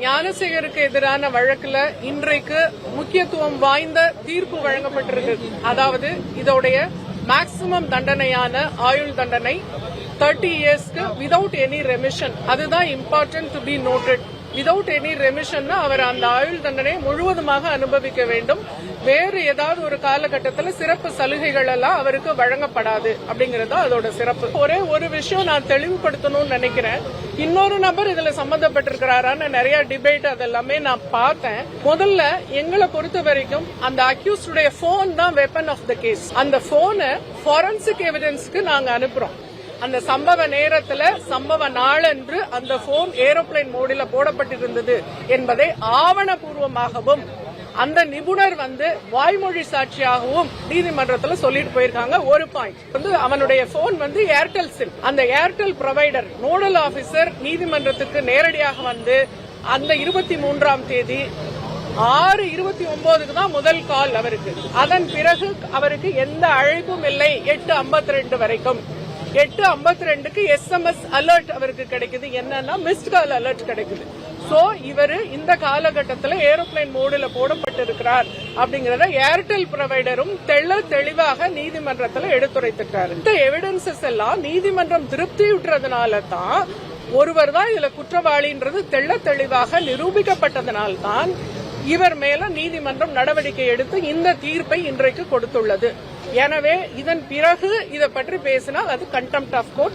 ஞானசேகருக்கு எதிரான வழக்குல இன்றைக்கு முக்கியத்துவம் வாய்ந்த தீர்ப்பு வழங்கப்பட்டிருக்கு. அதாவது இதோடைய மேக்சிமம் தண்டனையான ஆயுள் தண்டனை தேர்ட்டி இயர்ஸ்க்கு விதவுட் எனி ரெமிஷன் அதுதான் important to be noted without any remission அவர் அந்த ஆயுள் தண்டனை முழுவதுமாக அனுபவிக்க வேண்டும். வேறு ஏதாவது ஒரு காலகட்டத்தில் சிறப்பு சலுகைகள் எல்லாம் அவருக்கு வழங்கப்படாது அப்படிங்கறது அதோட சிறப்பு. ஒரே ஒரு விஷயம் நான் தெளிவுபடுத்தணும்னு நினைக்கிறேன். இன்னொரு நபர் இதுல சம்பந்தப்பட்டிருக்கிறாரான்னு நிறைய டிபேட் அதெல்லாமே நான் பார்த்தேன். முதல்ல எங்களை பொறுத்த வரைக்கும் அந்த அக்யூஸ்டுடைய போன் தான் வெப்பன் ஆஃப் த கேஸ் அந்த போனை ஃபாரன்சிக் எவிடன்ஸ்க்கு நாங்க அனுப்புறோம். அந்த சம்பவ நேரத்துல சம்பவ நாளன்று அந்த போன் ஏரோப்ளேன் மோடில போடப்பட்டிருந்தது என்பதை ஆவணபூர்வமாகவும் அந்த நிபுணர் வந்து வாய்மொழி சாட்சியாகவும் நீதிமன்றத்தில் சொல்லிட்டு போயிருக்காங்க. ஒரு பாயிண்ட் வந்து அவனுடைய போன் வந்து ஏர்டெல் சிம் அந்த ஏர்டெல் ப்ரொவைடர் நோடல் ஆபீசர் நீதிமன்றத்துக்கு நேரடியாக வந்து அந்த இருபத்தி மூன்றாம் தேதி ஆறு இருபத்தி ஒன்பதுக்கு தான் முதல் கால் அவருக்கு. அதன் பிறகு அவருக்கு எந்த அழைப்பும் இல்லை. எட்டு ஐம்பத்தி ரெண்டு வரைக்கும். எட்டு ஐம்பத்தி ரெண்டுக்கு எஸ்எம்எஸ் அலர்ட் அவருக்கு கிடைக்குது. என்னன்னா மிஸ்ட் கால் அலர்ட் கிடைக்குது. ஸோ இவர் இந்த காலகட்டத்தில் ஏரோப்ளேன் மோடில் போடப்பட்டிருக்கிறார் அப்படிங்கிறத ஏர்டெல் ப்ரொவைடரும் தெள்ள தெளிவாக நீதிமன்றத்தில் எடுத்துரைத்துட்டார் இந்த எவிடன்சஸ் எல்லாம் நீதிமன்றம் திருப்தியுற்றதுனால தான் ஒருவர் தான் இதுல குற்றவாளின்றது தெள்ள தெளிவாக நிரூபிக்கப்பட்டதனால்தான் இவர் மேல நீதிமன்றம் நடவடிக்கை எடுத்து இந்த தீர்ப்பை இன்றைக்கு கொடுத்துள்ளது. எனவே இதன் பிறகு இதை பற்றி பேசினால் அது கண்டெம்ட் ஆஃப் கோர்ட்